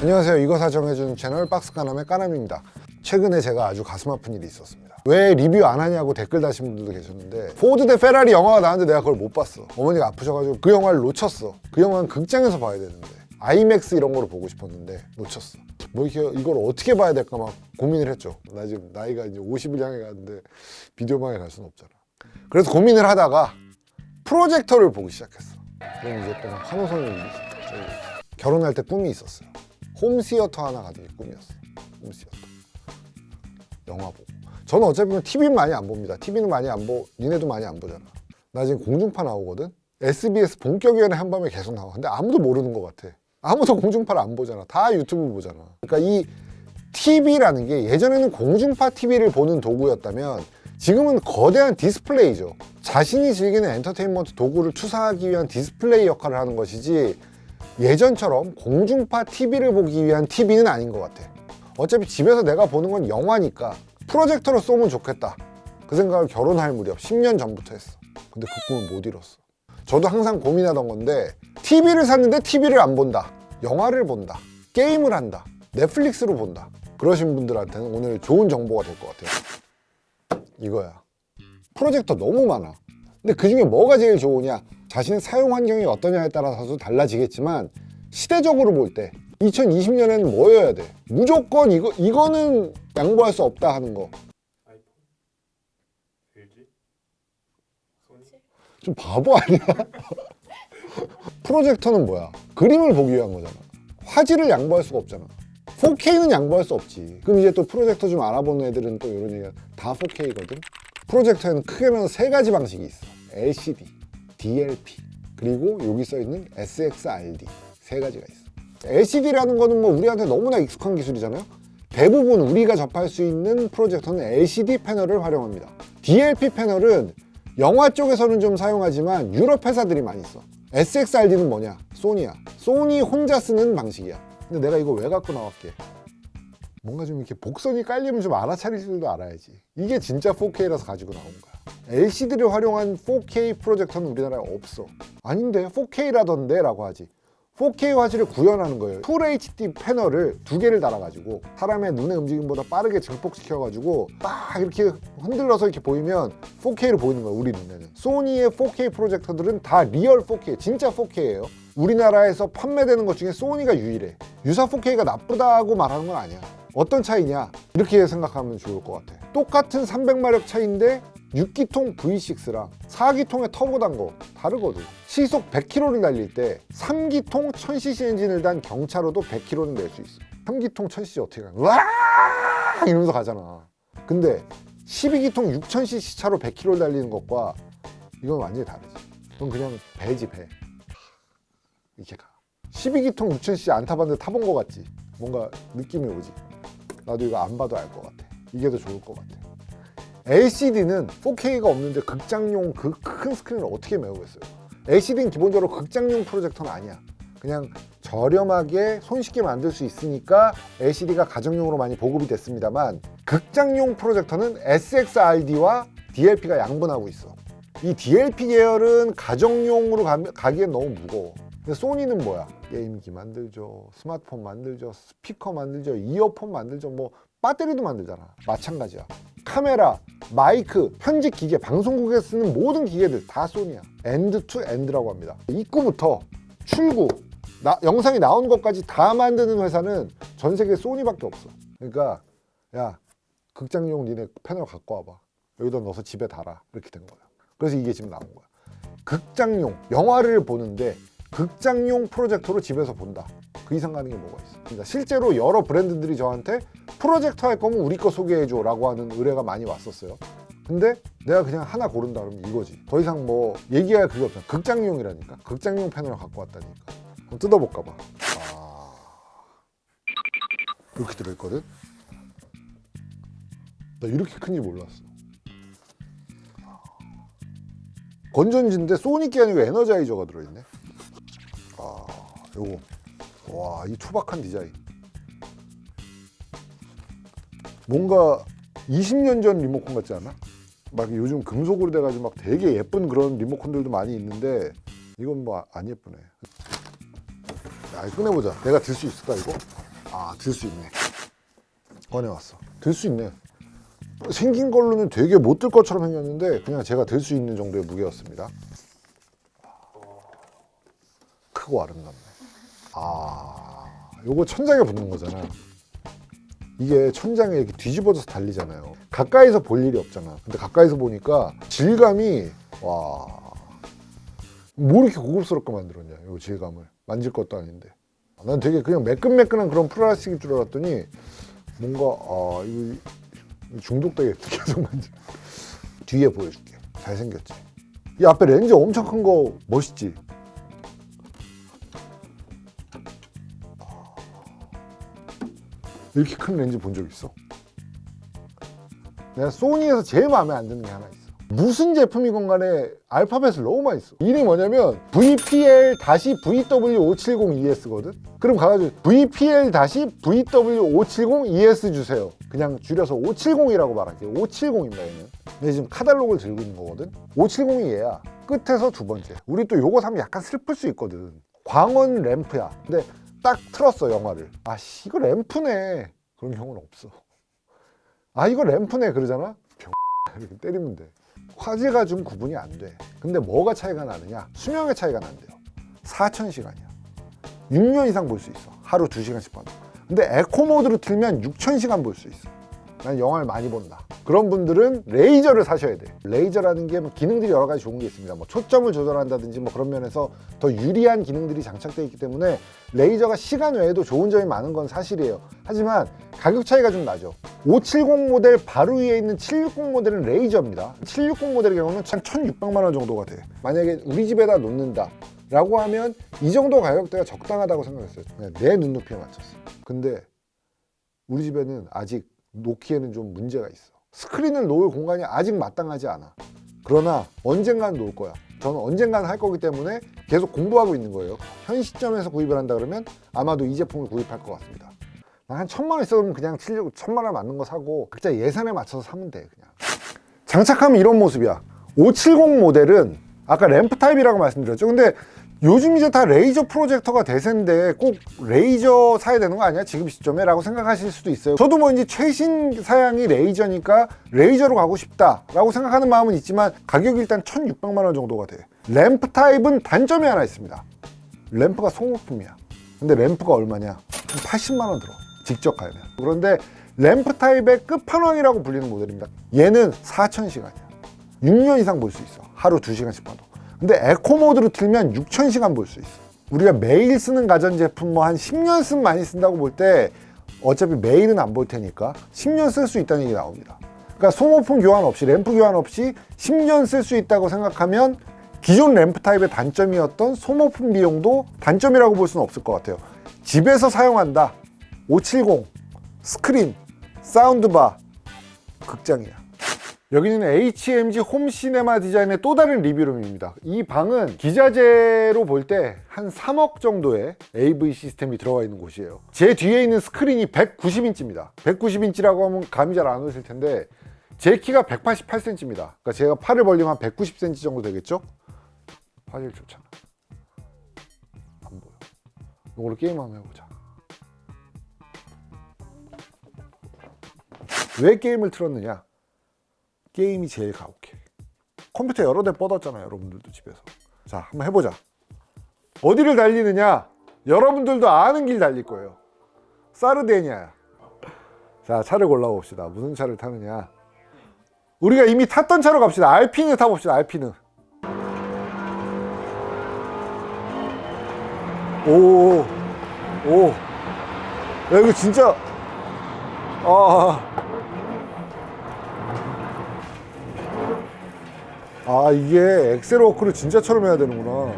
안녕하세요. 이거 사정해주는 채널 박스카남의 까남입니다. 최근에 제가 아주 가슴 아픈 일이 있었습니다. 왜 리뷰 안 하냐고 댓글 다신 분들도 계셨는데 포드 대 페라리 영화가 나왔는데 내가 그걸 못 봤어. 어머니가 아프셔가지고 그 영화를 놓쳤어. 그 영화는 극장에서 봐야 되는데 아이맥스 이런 거로 보고 싶었는데 놓쳤어. 뭐 이렇게 이걸 어떻게 봐야 될까 막 고민을 했죠. 나 지금 나이가 이제 50을 향해 가는데 비디오방에 갈 수는 없잖아. 그래서 고민을 하다가 프로젝터를 보기 시작했어. 그럼 이제 또 환호성이 결혼할 때 꿈이 있었어요. 홈시어터 하나 가는 게 꿈이었어. 홈시어터. 영화 보고. 저는 어차피 TV는 많이 안 봅니다. TV는 많이 안 보, 니네도 많이 안 보잖아. 나 지금 공중파 나오거든? SBS 본격위원회 한밤에 계속 나와. 근데 아무도 모르는 것 같아. 아무도 공중파를 안 보잖아. 다 유튜브 보잖아. 그러니까 이 TV라는 게 예전에는 공중파 TV를 보는 도구였다면 지금은 거대한 디스플레이죠. 자신이 즐기는 엔터테인먼트 도구를 투사하기 위한 디스플레이 역할을 하는 것이지 예전처럼 공중파 TV를 보기 위한 TV는 아닌 것 같아. 어차피 집에서 내가 보는 건 영화니까 프로젝터로 쏘면 좋겠다. 그 생각을 결혼할 무렵 10년 전부터 했어. 근데 그 꿈을 못 이뤘어. 저도 항상 고민하던 건데 TV를 샀는데 TV를 안 본다. 영화를 본다. 게임을 한다. 넷플릭스로 본다. 그러신 분들한테는 오늘 좋은 정보가 될 것 같아요. 이거야. 프로젝터 너무 많아. 근데 그 중에 뭐가 제일 좋으냐? 자신의 사용 환경이 어떠냐에 따라서도 달라지겠지만 시대적으로 볼 때 2020년에는 뭐여야 돼? 무조건 이거 이거는 양보할 수 없다 하는 거. 좀 바보 아니야? 프로젝터는 뭐야? 그림을 보기 위한 거잖아. 화질을 양보할 수가 없잖아. 4K는 양보할 수 없지. 그럼 이제 또 프로젝터 좀 알아보는 애들은 또 이런 얘기가 다 4K거든. 프로젝터에는 크게는 세 가지 방식이 있어. LCD, DLP, 그리고 여기 써 있는 SXRD 세 가지가 있어. LCD라는 거는 뭐 우리한테 너무나 익숙한 기술이잖아요. 대부분 우리가 접할 수 있는 프로젝터는 LCD 패널을 활용합니다. DLP 패널은 영화 쪽에서는 좀 사용하지만 유럽 회사들이 많이 써. SXRD는 뭐냐? 소니야. 소니 혼자 쓰는 방식이야. 근데 내가 이거 왜 갖고 나왔게? 뭔가 좀 이렇게 복선이 깔리면 좀 알아차릴 줄도 알아야지. 이게 진짜 4K라서 가지고 나온 거야. LCD를 활용한 4K 프로젝터는 우리나라에 없어. 아닌데 4K라던데 라고 하지. 4K 화질을 구현하는 거예요. 풀 HD 패널을 두 개를 달아가지고 사람의 눈의 움직임보다 빠르게 증폭시켜가지고 막 이렇게 흔들러서 이렇게 보이면 4K로 보이는 거예요. 우리 눈에는. 소니의 4K 프로젝터들은 다 리얼 4K, 진짜 4K예요. 우리나라에서 판매되는 것 중에 소니가 유일해. 유사 4K가 나쁘다고 말하는 건 아니야. 어떤 차이냐? 이렇게 생각하면 좋을 것 같아. 똑같은 300마력 차인데 6기통 V6랑 4기통의 터보 단 거 다르거든. 시속 100km를 달릴 때 3기통 1000cc 엔진을 단 경차로도 100km는 낼 수 있어. 3기통 1000cc 어떻게 가? 와! 이러면서 가잖아. 근데 12기통 6000cc 차로 100km를 달리는 것과 이건 완전히 다르지. 그건 그냥 배지 배. 이렇게 가. 12기통 6000cc 안 타봤는데 타본 거 같지? 뭔가 느낌이 오지. 나도 이거 안 봐도 알 것 같아. 이게 더 좋을 것 같아. LCD는 4K가 없는데 극장용 그 큰 스크린을 어떻게 메우겠어요? LCD는 기본적으로 극장용 프로젝터는 아니야. 그냥 저렴하게 손쉽게 만들 수 있으니까 LCD가 가정용으로 많이 보급이 됐습니다만 극장용 프로젝터는 SXRD와 DLP가 양분하고 있어. 이 DLP 계열은 가정용으로 가, 가기엔 너무 무거워. 근데 소니는 뭐야? 게임기 만들죠, 스마트폰 만들죠, 스피커 만들죠, 이어폰 만들죠, 뭐 배터리도 만들잖아. 마찬가지야. 카메라, 마이크, 편집 기계, 방송국에 쓰는 모든 기계들 다 소니야. 엔드 투 엔드라고 합니다. 입구부터 출구, 나, 영상이 나온 것까지 다 만드는 회사는 전 세계 소니밖에 없어. 그러니까 야 극장용 니네 패널 갖고 와봐. 여기다 넣어서 집에 달아. 이렇게 된 거야. 그래서 이게 지금 나온 거야. 극장용 영화를 보는데 극장용 프로젝터로 집에서 본다. 그 이상 가는 게 뭐가 있어? 그러니까 실제로 여러 브랜드들이 저한테 프로젝터 할 거면 우리 거 소개해줘 라고 하는 의뢰가 많이 왔었어요. 근데 내가 그냥 하나 고른다 그러면 이거지. 더 이상 뭐 얘기할 그게 없잖아. 극장용이라니까. 극장용 패널을 갖고 왔다니까. 한번 뜯어볼까 봐. 아... 이렇게 들어있거든? 나 이렇게 큰지 몰랐어. 건전지인데 게 아니고 에너자이저가 들어있네. 아, 요거. 와, 이 투박한 디자인. 뭔가 20년 전 리모컨 같지 않아? 막 요즘 금속으로 돼가지고 막 되게 예쁜 그런 리모컨들도 많이 있는데 이건 뭐 안 예쁘네. 아, 꺼내보자. 내가 들 수 있을까 이거? 아, 들 수 있네. 꺼내왔어. 들 수 있네. 생긴 걸로는 되게 못 들 것처럼 생겼는데 그냥 제가 들 수 있는 정도의 무게였습니다. 크고 아름답네. 아, 요거 천장에 붙는 거잖아. 이게 천장에 이렇게 뒤집어져서 달리잖아요. 가까이서 볼 일이 없잖아. 근데 가까이서 보니까 질감이 와. 뭐 이렇게 고급스럽게 만들었냐, 요 질감을. 만질 것도 아닌데. 난 되게 그냥 매끈매끈한 그런 플라스틱일 줄 알았더니 뭔가 아 이거 중독되게 계속 만져. 뒤에 보여줄게. 잘생겼지. 이 앞에 렌즈 엄청 큰 거 멋있지. 이렇게 큰 렌즈 본 적 있어? 내가 소니에서 제일 마음에 안 드는 게 하나 있어. 무슨 제품이건 간에 알파벳을 너무 많이 써. 이름이 뭐냐면 VPL-VW570ES거든? 그럼 가가지고 VPL-VW570ES 주세요. 그냥 줄여서 570이라고 말할게요. 570입니다, 얘는. 근데 지금 카달록을 들고 있는 거거든? 570이 얘야. 끝에서 두 번째. 우리 또 요거 사면 약간 슬플 수 있거든. 광원 램프야. 근데 딱 틀었어, 영화를. 아, 씨, 이거 램프네. 그런 경우는 없어. 아, 이거 램프네. 그러잖아? 병 이렇게 때리면 돼. 화질가 좀 구분이 안 돼. 근데 뭐가 차이가 나느냐? 수명의 차이가 난대요. 4,000시간이야. 6년 이상 볼 수 있어. 하루 2시간씩 봐도. 근데 에코 모드로 틀면 6,000시간 볼 수 있어. 난 영화를 많이 본다. 그런 분들은 레이저를 사셔야 돼. 레이저라는 게 뭐 기능들이 여러 가지 좋은 게 있습니다. 뭐 초점을 조절한다든지 뭐 그런 면에서 더 유리한 기능들이 장착되어 있기 때문에 레이저가 시간 외에도 좋은 점이 많은 건 사실이에요. 하지만 가격 차이가 좀 나죠. 570 모델 바로 위에 있는 760 모델은 레이저입니다. 760 모델의 경우는 한 1,600만 원 정도가 돼. 만약에 우리 집에다 놓는다. 라고 하면 이 정도 가격대가 적당하다고 생각했어요. 내 눈높이에 맞췄어. 근데 우리 집에는 아직 놓기에는 좀 문제가 있어. 스크린을 놓을 공간이 아직 마땅하지 않아. 그러나 언젠간 놓을 거야. 저는 언젠간 할 거기 때문에 계속 공부하고 있는 거예요. 현 시점에서 구입을 한다 그러면 아마도 이 제품을 구입할 것 같습니다. 한 천만 원 있어도 그냥 치려고 천만 원 맞는 거 사고 각자 예산에 맞춰서 사면 돼 그냥. 장착하면 이런 모습이야. 570 모델은 아까 램프 타입이라고 말씀드렸죠. 근데 요즘 이제 다 레이저 프로젝터가 대세인데 꼭 레이저 사야 되는 거 아니야? 지금 시점에? 라고 생각하실 수도 있어요. 저도 뭐 이제 최신 사양이 레이저니까 레이저로 가고 싶다 라고 생각하는 마음은 있지만 가격이 일단 1600만 원 정도가 돼. 램프 타입은 단점이 하나 있습니다. 램프가 소모품이야. 근데 램프가 얼마냐? 한 80만 원 들어. 직접 갈면. 그런데 램프 타입의 끝판왕이라고 불리는 모델입니다. 얘는 4,000시간이야. 6년 이상 볼 수 있어. 하루 2시간씩 봐도. 근데 에코 모드로 틀면 6,000시간 볼 수 있어. 우리가 매일 쓰는 가전제품 뭐 한 10년 쓴 많이 쓴다고 볼 때 어차피 매일은 안 볼 테니까 10년 쓸 수 있다는 얘기 나옵니다. 그러니까 소모품 교환 없이 램프 교환 없이 10년 쓸 수 있다고 생각하면 기존 램프 타입의 단점이었던 소모품 비용도 단점이라고 볼 수는 없을 것 같아요. 집에서 사용한다. 570 스크린 사운드바 극장이야. 여기는 HMG 홈 시네마 디자인의 또 다른 리뷰룸입니다. 이 방은 기자재로 볼 때 한 3억 정도의 AV 시스템이 들어가 있는 곳이에요. 제 뒤에 있는 스크린이 190인치입니다. 190인치라고 하면 감이 잘 안 오실 텐데 제 키가 188cm입니다. 그러니까 제가 팔을 벌리면 한 190cm 정도 되겠죠? 화질 좋잖아. 안 보여. 이걸로 게임 한번 해보자. 왜 게임을 틀었느냐? 게임이 제일 가혹해. 컴퓨터 여러 대 뻗었잖아요, 여러분들도 집에서. 자, 한번 해보자. 어디를 달리느냐? 여러분들도 아는 길 달릴 거예요. 사르데니아야. 자, 차를 골라봅시다. 무슨 차를 타느냐? 우리가 이미 탔던 차로 갑시다. 알피느 타봅시다. 알피느. 오, 오. 야, 이거 진짜. 아. 아. 아 이게 엑셀 워크를 진짜처럼 해야 되는구나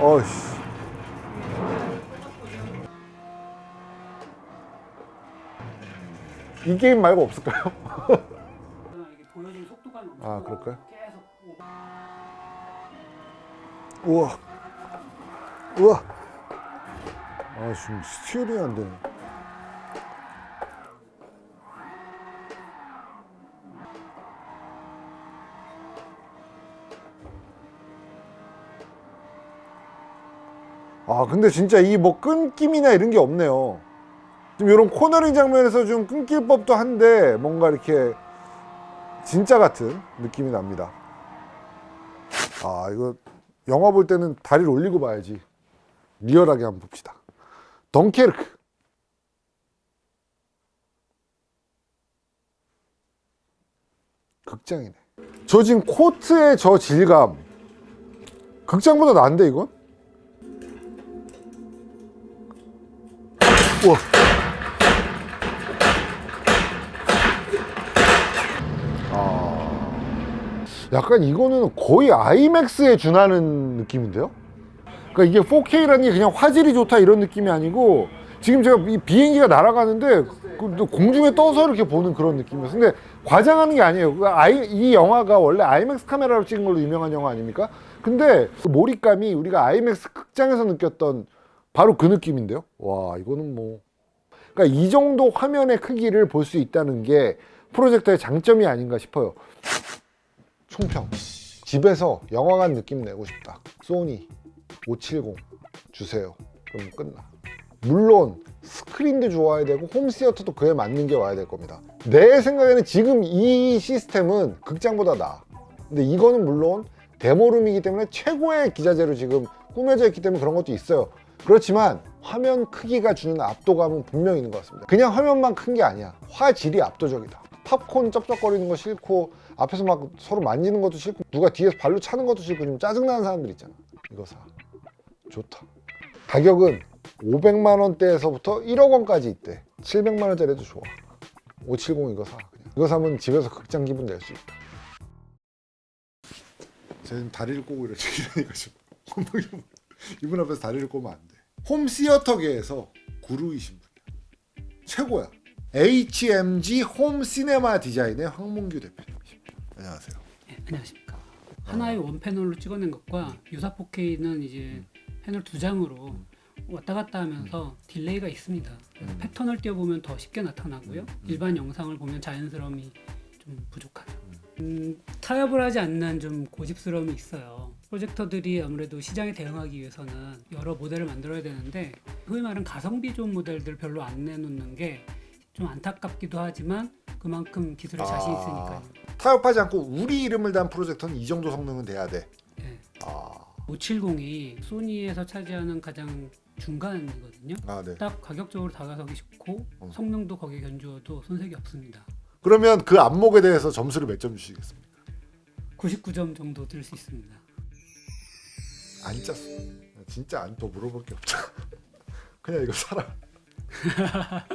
어이씨 이 게임 말고 없을까요? 아, 그럴까요? 우와 우와 아 지금 스티어링이 안 되네 아 근데 진짜 이 뭐 끊김이나 이런 게 없네요. 좀 이런 코너링 장면에서 좀 끊길 법도 한데 뭔가 이렇게 진짜 같은 느낌이 납니다. 아 이거 영화 볼 때는 다리를 올리고 봐야지. 리얼하게 한번 봅시다. 덩케르크. 극장이네. 저 지금 코트의 저 질감. 극장보다 나은데 이건? 우와. 아. 약간 이거는 거의 아이맥스에 준하는 느낌인데요? 그러니까 이게 4K라는 게 그냥 화질이 좋다 이런 느낌이 아니고 지금 제가 이 비행기가 날아가는데 그 공중에 떠서 이렇게 보는 그런 느낌이었어요. 근데 과장하는 게 아니에요. 그 아이, 이 영화가 원래 아이맥스 카메라로 찍은 걸로 유명한 영화 아닙니까? 근데 그 몰입감이 우리가 아이맥스 극장에서 느꼈던 바로 그 느낌인데요. 와, 이거는 뭐. 그러니까 이 정도 화면의 크기를 볼 수 있다는 게 프로젝터의 장점이 아닌가 싶어요. 총평. 집에서 영화관 느낌 내고 싶다. 소니 570 주세요. 그럼 끝나. 물론 스크린도 좋아야 되고 홈시어터도 그에 맞는 게 와야 될 겁니다. 내 생각에는 지금 이 시스템은 극장보다 나아. 근데 이거는 물론 데모룸이기 때문에 최고의 기자재로 지금 꾸며져 있기 때문에 그런 것도 있어요. 그렇지만 화면 크기가 주는 압도감은 분명히 있는 것 같습니다. 그냥 화면만 큰 게 아니야. 화질이 압도적이다. 팝콘 쩝쩝거리는 거 싫고 앞에서 막 서로 만지는 것도 싫고 누가 뒤에서 발로 차는 것도 싫고 좀 짜증나는 사람들 있잖아. 이거 사. 좋다. 가격은 500만 원대에서부터 1억 원까지 있대. 700만 원짜리도 좋아. 570 이거 사. 그냥. 이거 사면 집에서 극장 기분 낼 수 있다. 지금 다리를 꼬고 이러니까 좀 이분 앞에서 다리를 꼬면 안 돼. 홈 시어터계에서 구루이신 분이야. 최고야. HMG 홈 시네마 디자인의 황문규 대표님이십니다. 안녕하세요. 네, 안녕하십니까. 하나의 원 패널로 찍어낸 것과 유사 4K는 이제 패널 두 장으로 왔다 갔다 하면서 딜레이가 있습니다. 그래서 음. 패턴을 띄워보면 더 쉽게 나타나고요. 일반 영상을 보면 자연스러움이 좀 부족하다. 음, 타협을 하지 않는 좀 고집스러움이 있어요. 프로젝터들이 아무래도 시장에 대응하기 위해서는 여러 모델을 만들어야 되는데 소위 말하는 가성비 좋은 모델들 별로 안 내놓는 게 좀 안타깝기도 하지만 그만큼 기술에 자신 아. 있으니까요. 타협하지 않고 우리 이름을 단 프로젝터는 이 정도 성능은 돼야 돼. 네. 아, 570이 소니에서 차지하는 가장 중간이거든요. 아 네. 딱 가격적으로 다가서기 쉽고 어. 성능도 거기에 견주어도 손색이 없습니다. 그러면 그 안목에 대해서 점수를 몇 점 주시겠습니까? 99점 정도 들 수 있습니다. 안 짰어. 진짜 안 또 물어볼 게 없잖아. 그냥 이거 사라.